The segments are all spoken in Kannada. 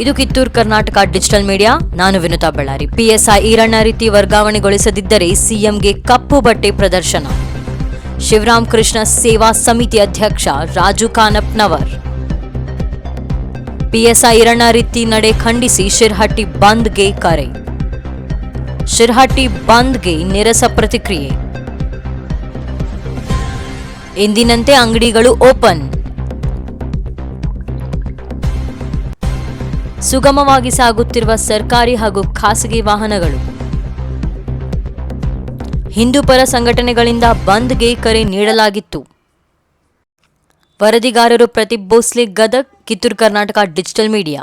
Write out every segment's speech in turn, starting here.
ಇದು ಕಿತ್ತೂರು ಕರ್ನಾಟಕ ಡಿಜಿಟಲ್ ಮೀಡಿಯಾ. ನಾನು ವಿನುತಾ ಬಳ್ಳಾರಿ. ಪಿಎಸ್ಐ ಈರಣ್ಣ ರೀತಿ ವರ್ಗಾವಣೆಗೊಳಿಸದಿದ್ದರೆ ಸಿಎಂಗೆ ಕಪ್ಪು ಬಟ್ಟೆ ಪ್ರದರ್ಶನ. ಶಿವರಾಮ್ ಕೃಷ್ಣ ಸೇವಾ ಸಮಿತಿ ಅಧ್ಯಕ್ಷ ರಾಜು ಕಾನಪ್ನವರ್. ಪಿಎಸ್ಐ ಈರಣ್ಣ ರೀತಿ ನಡೆ ಖಂಡಿಸಿ ಶಿರ್ಹಟ್ಟಿ ಬಂದ್ಗೆ ಕರೆ. ಶಿರ್ಹಟ್ಟಿ ಬಂದ್ಗೆ ನಿರಸ ಪ್ರತಿಕ್ರಿಯೆ. ಎಂದಿನಂತೆ ಅಂಗಡಿಗಳು ಓಪನ್. ಸುಗಮವಾಗಿ ಸಾಗುತ್ತಿರುವ ಸರ್ಕಾರಿ ಹಾಗೂ ಖಾಸಗಿ ವಾಹನಗಳು. ಹಿಂದೂಪರ ಸಂಘಟನೆಗಳಿಂದ ಬಂದ್ಗೆ ಕರೆ ನೀಡಲಾಗಿತ್ತು. ವರದಿಗಾರರು ಪ್ರದೀಪ್ ಭೋಸ್ಲೆ ಗದಗ್, ಕಿತ್ತೂರು ಕರ್ನಾಟಕ ಡಿಜಿಟಲ್ ಮೀಡಿಯಾ.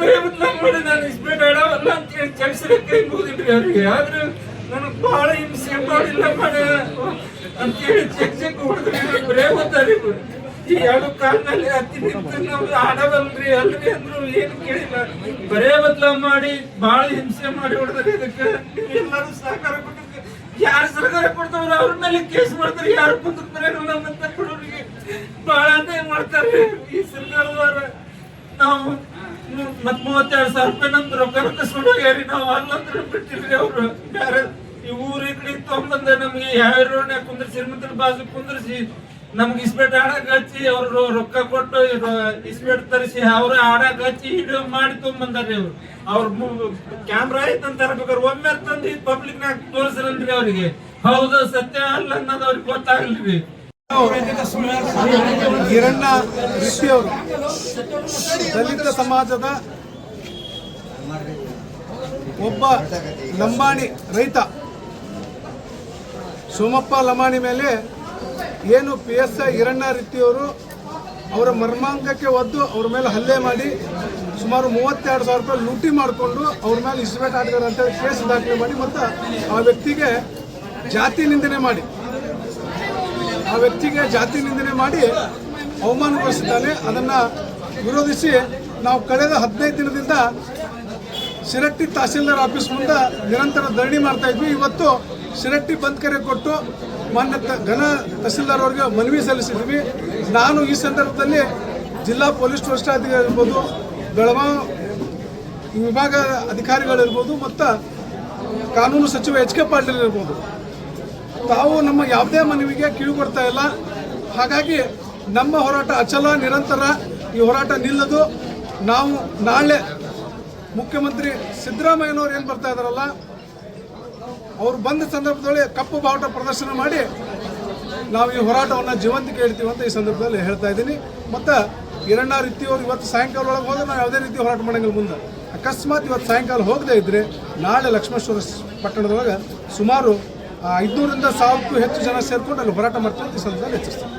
ಬರೀ ಬದಲಾವಣೆ ಮಾಡಿ ನಾನು ಇಸ್ಪೇಟ್ ಆಡವಲ್ಲ ಅಂತ ಹೇಳಿ ಕೆಲ್ಸಕ್ಕೆ ಹೋಗಿದ್ರಿ ಅವ್ರಿಗೆ ಆದ್ರೆ ನನಗೆ ಬಹಳ ಹಿಂಸೆ ಮಾಡಿಲ್ಲ ಮಾಡ ಅಂತ ಹೇಳಿ ಚೆಕ್ ಹೊಡೆದ್ರಿ ಬರೇ ಓದ್ತಾರೆ ಈ ಎರಡು ಕಾಲದಲ್ಲಿ ಹತ್ತಿ ನಿಂತು ನಾವು ಆಡವಲ್ರಿ ಅಲ್ರಿ ಅಂದ್ರು ಏನು ಕೇಳಿಲ್ಲ. ಬರೇ ಬದಲಾವ್ ಮಾಡಿ ಬಹಳ ಹಿಂಸೆ ಮಾಡಿ ಹೊಡೆದ್ರಿ ಇದಕ್ಕೆ. ಎಲ್ಲರೂ ಸಹಕಾರ ಕೊಟ್ಟಿದ್ರಿ ಯಾರು ಸರ್ಕಾರ ಕೊಡ್ತಾವ್ರ? ಅವ್ರ ಮೇಲೆ ಕೇಸ್ ಮಾಡ್ತಾರೆ, ಯಾರು ಮುಂದಕ್ಕೆ ಬರೋರು ನಮ್ಮಂತ ಕೊಡೋರಿಗೆ. ಬಹಳ ಅನ್ಯಾಯ ಮಾಡ್ತಾರೆ ಈ ಸರ್ಕಾರದವರ. ನಾವು ಮತ್ ಮೂವತ್ತೆರಡು ಸಾವಿರ ರೂಪಾಯಿ ನಮ್ದು ರೊಕ್ಕ ಕಸ್ಕೊಂಡು ಹೋಗ್ಯಾರಿ ನಾವು ಅಲ್ಲಂದ್ರೆ ಬಿಟ್ಟಿಲ್ರಿ ಅವ್ರು. ಯಾರ ಈ ಊರ ಕಡೆ ತೊಗೊಂಬಂದ ನಮ್ಗೆ ಯಾವ ರೋಡ್ನ್ಯಾಗ ಕುಂದ್ರಿಸಿ ಶ್ರೀಮಂತರ ಬಾಜು ಕುಂದ್ರಿಸಿ, ನಮ್ಗೆ ಇಸ್ಪೇಟ್ ಆಡಕ್ ಹಚ್ಚಿ ಅವ್ರು ರೊಕ್ಕ ಕೊಟ್ಟು ಇಸ್ಪೇಟ್ ತರಿಸಿ ಅವ್ರು ಆಡಕ್ ಹಚ್ಚಿ ವಿಡಿಯೋ ಮಾಡಿ ತೊಗೊಂಬಂದಾರ್ರಿ ಅವ್ರು. ಅವ್ರ ಕ್ಯಾಮ್ರಾ ಐತಂತ ತರಬೇಕಾದ್ರೆ ಒಮ್ಮೆ ತಂದು ಪಬ್ಲಿಕ್ ನಾಗ ತೋರಿಸ್ರಲ್ರಿ ಅವ್ರಿಗೆ. ಹೌದು, ಸತ್ಯ ಅಲ್ಲ ಅನ್ನೋದು ಅವ್ರಿಗೆ ಗೊತ್ತಾಗ್ಲಿ ಹಿರಣ್ಣ ಋಷಿಯವರು, ದಲಿತ ಸಮಾಜದ ಒಬ್ಬ ಲಂಬಾಣಿ ರೈತ. ಸೋಮಪ್ಪ ಲಂಬಾಣಿ ಮೇಲೆ ಏನು ಪಿ ಎಸ್ ಐ ಹಿರಣ್ಣ ರೀತಿಯವರು ಅವರ ಮರ್ಮಾಂಗಕ್ಕೆ ಒದ್ದು ಅವ್ರ ಮೇಲೆ ಹಲ್ಲೆ ಮಾಡಿ ಸುಮಾರು ಮೂವತ್ತೆರಡು ಸಾವಿರ ರೂಪಾಯಿ ಲೂಟಿ ಮಾಡಿಕೊಂಡು ಅವ್ರ ಮೇಲೆ ಇಸ್ಬೇಟ್ ಆಟಗಾರ ಅಂತೇಳಿ ಕೇಸ್ ದಾಖಲೆ ಮಾಡಿ ಮತ್ತು ಆ ವ್ಯಕ್ತಿಗೆ ಜಾತಿ ನಿಂದನೆ ಮಾಡಿ. ಆ ವ್ಯಕ್ತಿಗೆ ಜಾತಿ ನಿಂದನೆ ಮಾಡಿ ಅವಮಾನಗೊಳಿಸಿದ್ದಾನೆ. ಅದನ್ನು ವಿರೋಧಿಸಿ ನಾವು ಕಳೆದ ಹದಿನೈದು ದಿನದಿಂದ ಶಿರಟ್ಟಿ ತಹಸೀಲ್ದಾರ್ ಆಫೀಸ್ ಮುಂದೆ ನಿರಂತರ ಧರಣಿ ಮಾಡ್ತಾ ಇದ್ವಿ. ಇವತ್ತು ಶಿರಟ್ಟಿ ಬಂದ್ ಕರೆ ಕೊಟ್ಟು ಮಾನ್ಯ ಘನ ತಹಸೀಲ್ದಾರ್ ಅವರಿಗೆ ಮನವಿ ಸಲ್ಲಿಸಿದ್ವಿ. ನಾನು ಈ ಸಂದರ್ಭದಲ್ಲಿ ಜಿಲ್ಲಾ ಪೊಲೀಸ್ ವರಿಷ್ಠಾಧಿಕಾರಿ ಇರ್ಬೋದು ಬೆಳಗಾವಿ ವಿಭಾಗ ಅಧಿಕಾರಿಗಳಿರ್ಬೋದು ಮತ್ತು ಕಾನೂನು ಸಚಿವ ಎಚ್ ಕೆ ಪಾಟೀಲ್ ಇರ್ಬೋದು. ತಾವು ನಮ್ಮ ಯಾವುದೇ ಮನವಿಗೆ ಕಿವಿ ಕೊಡ್ತಾ ಇಲ್ಲ. ಹಾಗಾಗಿ ನಮ್ಮ ಹೋರಾಟ ಅಚಲ, ನಿರಂತರ ಈ ಹೋರಾಟ ನಿಲ್ಲದು. ನಾವು ನಾಳೆ ಮುಖ್ಯಮಂತ್ರಿ ಸಿದ್ದರಾಮಯ್ಯನವ್ರು ಏನು ಬರ್ತಾ ಇದಾರಲ್ಲ, ಅವ್ರು ಬಂದ ಸಂದರ್ಭದಲ್ಲಿ ಕಪ್ಪು ಬಾವುಟ ಪ್ರದರ್ಶನ ಮಾಡಿ ನಾವು ಈ ಹೋರಾಟವನ್ನು ಜೀವಂತಿಕೆ ಹೇಳ್ತೀವಿ ಅಂತ ಈ ಸಂದರ್ಭದಲ್ಲಿ ಹೇಳ್ತಾ ಇದ್ದೀನಿ. ಮತ್ತು ರೀತಿ ರೀತಿಯವರು ಇವತ್ತು ಸಾಯಂಕಾಲ ಒಳಗೆ ಹೋದ್ರೆ ನಾವು ಯಾವುದೇ ರೀತಿ ಹೋರಾಟ ಮಾಡಂಗಿಲ್ಲ ಮುಂದೆ. ಅಕಸ್ಮಾತ್ ಇವತ್ತು ಸಾಯಂಕಾಲ ಹೋಗದೇ ಇದ್ದರೆ ನಾಳೆ ಲಕ್ಷ್ಮೇಶ್ವರ ಪಟ್ಟಣದೊಳಗೆ ಸುಮಾರು ಐದುನೂರಿಂದ ಸಾವಿರಕ್ಕೂ ಹೆಚ್ಚು ಜನ ಸೇರಿಕೊಂಡು ಅಲ್ಲಿ ಹೋರಾಟ ಮಾಡ್ತೀವಿ ಅಂತ ಈ ಸಂದರ್ಭದಲ್ಲಿ ಹೆಚ್ಚಿಸ್ತೀವಿ